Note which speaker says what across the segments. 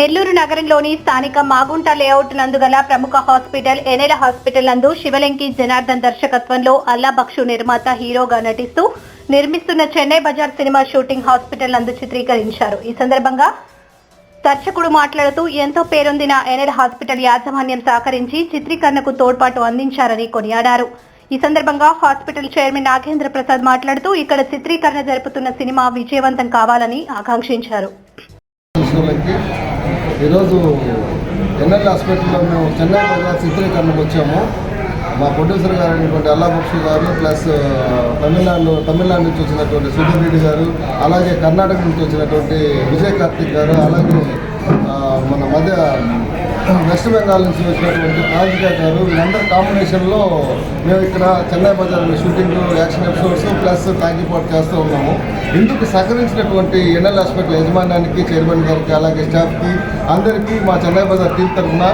Speaker 1: నెల్లూరు నగరంలోని స్థానిక మాగుంట లేఅవుట్ నందు గల ప్రముఖ హాస్పిటల్ ఎనెల హాస్పిటల్ నందు శివలింకి జనార్దన్ దర్శకత్వంలో అల్లాబక్షు నిర్మాత హీరోగా నటిస్తూ నిర్మిస్తున్న Chennai Bazar cinema shooting hospital నందు చిత్రీకరించారు. ఈ సందర్భంగా దర్శకుడు మాట్లాడుతూ ఎంతో పేరొందిన ఎనెల్ హాస్పిటల్ యాజమాన్యం సహకరించి చిత్రీకరణకు తోడ్పాటు అందించారని కొనియాడారు. ఈ సందర్భంగా హాస్పిటల్ చైర్మన్ నాగేంద్ర ప్రసాద్ మాట్లాడుతూ ఇక్కడ చిత్రీకరణ జరుపుతున్న సినిమా విజయవంతం కావాలని ఆకాంక్షించారు.
Speaker 2: వాళ్ళకి ఈరోజు ఎన్ఎల్ హాస్పిటల్లో మేము చెన్నై బజార్ చిత్రీకరణకు వచ్చాము. మా ప్రొడ్యూసర్ గారు అయినటువంటి అల్లా బక్షి గారు ప్లస్ తమిళనాడు తమిళనాడు నుంచి వచ్చినటువంటి సుధీర్ రెడ్డి గారు అలాగే కర్ణాటక నుంచి వచ్చినటువంటి విజయ్ కార్తిక్ గారు అలాగే మన మధ్య వెస్ట్ బెంగాల్ నుంచి వచ్చినటువంటి రాజిక గారు వీళ్ళందరి కాంబినేషన్లో మేము ఇక్కడ చెన్నై బజార్లో షూటింగ్ యాక్షన్ ఎపిసోడ్స్ ప్లస్ తాగిపాటు చేస్తూ ఉన్నాము. ఇందుకు సహకరించినటువంటి ఎన్ఎల్ హాస్పిటల్ యజమానానికి చైర్మన్ గారికి అలాగే స్టాఫ్కి అందరికీ మా చెన్నై బజార్ టీం తరఫున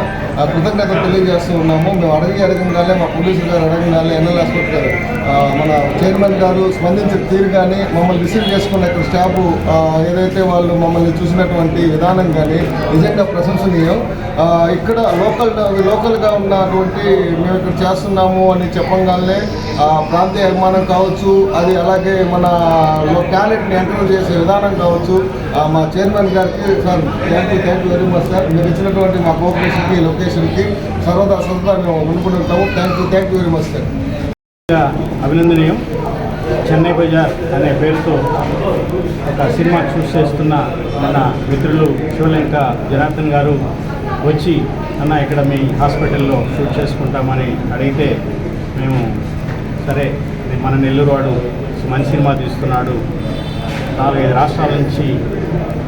Speaker 2: కృతజ్ఞత తెలియజేస్తూ ఉన్నాము. మేము అడిగి అడగగానే మా పోలీసులు గారు అడగగానే ఎన్ఎల్ హాస్పిటల్ మన చైర్మన్ గారు స్పందించిన తీరు కానీ మమ్మల్ని రిసీవ్ చేసుకున్న ఇక్కడ స్టాఫ్ ఏదైతే వాళ్ళు మమ్మల్ని చూసినటువంటి విధానం కానీ నిజంగా ప్రశంసనీయం. ఇక్కడ లోకల్ లోకల్గా ఉన్నటువంటి మేము ఇక్కడ చేస్తున్నాము అని చెప్పగానే ప్రాంతీయ అభిమానం కావచ్చు అది అలాగే మన టాలెంట్ని ఎంటర్ చేసే విధానం కావచ్చు. మా చైర్మన్ గారికి sir thank you thank you very much sir మీరు ఇచ్చినటువంటి మా కోఆపరేషన్కి లొకేషన్కి సర్వదా సర్వదా మేము ముందుకుంటూ ఉంటాము. Thank you thank you very much sir
Speaker 3: అభినందనీయం. చెన్నై బజార్ అనే పేరుతో ఒక సినిమా చూస్ చేస్తున్న మన మిత్రులు శివలంక జనార్దన్ గారు వచ్చి అన్న ఇక్కడ మీ హాస్పిటల్లో షూట్ చేసుకుంటామని అడిగితే మేము సరే మన నెల్లూరు వాడు మంచి సినిమా తీస్తున్నాడు నాలుగైదు రాష్ట్రాల నుంచి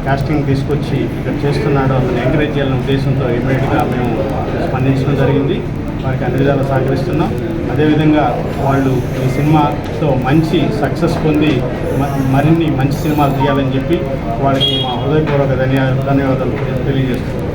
Speaker 3: కాస్టింగ్ తీసుకొచ్చి ఇక్కడ చేస్తున్నాడు అతను ఎంకరేజ్ చేయాలనే ఉద్దేశంతో ఇమీడియట్గా మేము స్పందించడం జరిగింది. వారికి అన్ని విధాలు సహకరిస్తున్నాం. అదేవిధంగా వాళ్ళు ఈ సినిమాతో మంచి సక్సెస్ పొంది మ- మరిన్ని మంచి సినిమాలు తీయాలని చెప్పి వాళ్ళకి మా హృదయపూర్వక ధన్యవాదాలు ధన్యవాదాలు తెలియజేస్తున్నాం.